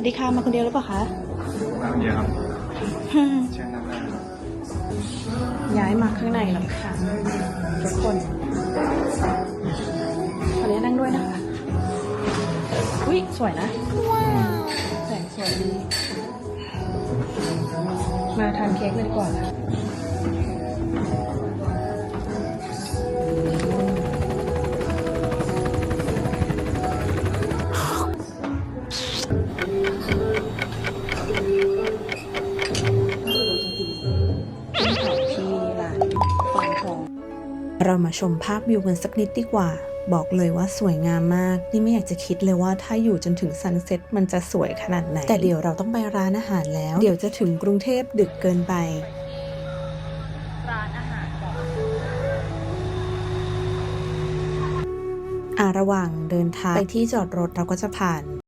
วัสดีค่ะ มาคนเดียวหรือเปล่าคะมาคนเดียวครับเชิญนั่งได้ครับย้ายมาข้างในแล้วค่ะทุกคนขออนุญาตนั่งด้วยนะคะ อุ้ยสวยนะแสงสวยดี มาทานเค้กเลยดีกว่าค่ะ เป็นเขาที่ร้านฟางทอง เรามาชมภาพวิวกันสักนิดดีกว่า บอกเลยว่าสวยงามมาก นี่ไม่อยากจะคิดเลยว่าถ้าอยู่จนถึงซันเซ็ตมันจะสวยขนาดไหน แต่เดี๋ยวเราต้องไปร้านอาหารแล้ว เดี๋ยวจะถึงกรุงเทพดึกเกินไป ร้านอาหารก่อนอ่าระหว่างเดินทางไปที่จอดรถเราก็จะผ่าน